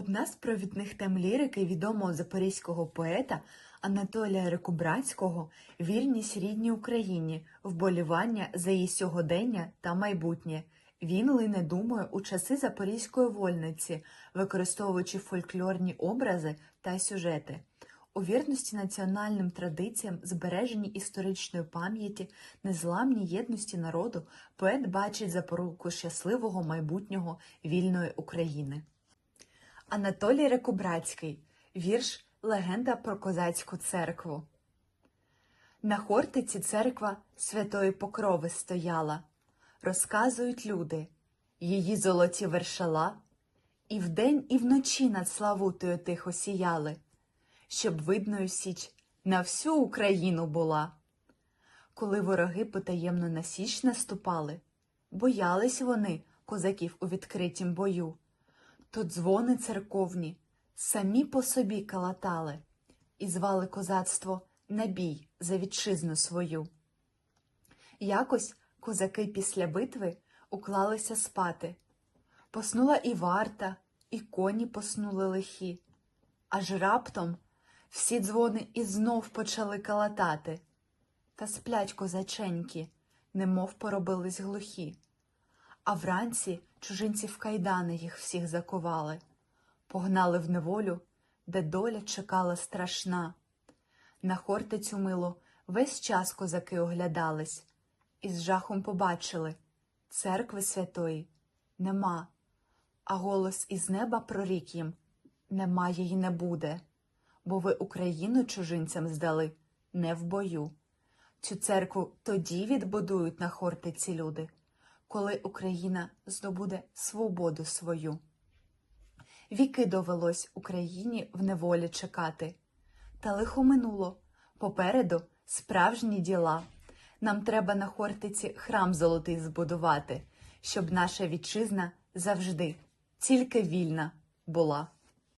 Одна з провідних тем лірики відомого запорізького поета Анатолія Рекубрацького вільність рідній Україні, вболівання за її сьогодення та майбутнє. Він лине думою у часи Запорізької вольниці, використовуючи фольклорні образи та сюжети. У вірності національним традиціям, збереженні історичної пам'яті, незламній єдності народу, поет бачить запоруку щасливого майбутнього вільної України. Анатолій Рекубрацький. Вірш Легенда про козацьку церкву. На Хортиці церква Святої Покрови стояла. Розказують люди, її золоті вершала, і вдень, і вночі над Славутою тихо сіяли, щоб видною січ на всю Україну була. Коли вороги потаємно на січ наступали, боялись вони козаків у відкритім бою то дзвони церковні самі по собі калатали і звали козацтво на бій за вітчизну свою. Якось козаки після битви уклалися спати. Поснула і варта, і коні поснули лихі. Аж раптом всі дзвони і знов почали калатати. Та сплять козаченьки, немов поробились глухі. А вранці чужинці в кайдани їх всіх закували, погнали в неволю, де доля чекала страшна. На хортицю мило весь час козаки оглядались, і з жахом побачили церкви святої нема, а голос із неба прорік їм немає й не буде, бо ви Україну чужинцям здали не в бою. Цю церкву тоді відбудують на хортиці люди коли Україна здобуде свободу свою. Віки довелось Україні в неволі чекати, та лихо минуло попереду справжні діла. Нам треба на Хортиці храм золотий збудувати, щоб наша вітчизна завжди тільки вільна була.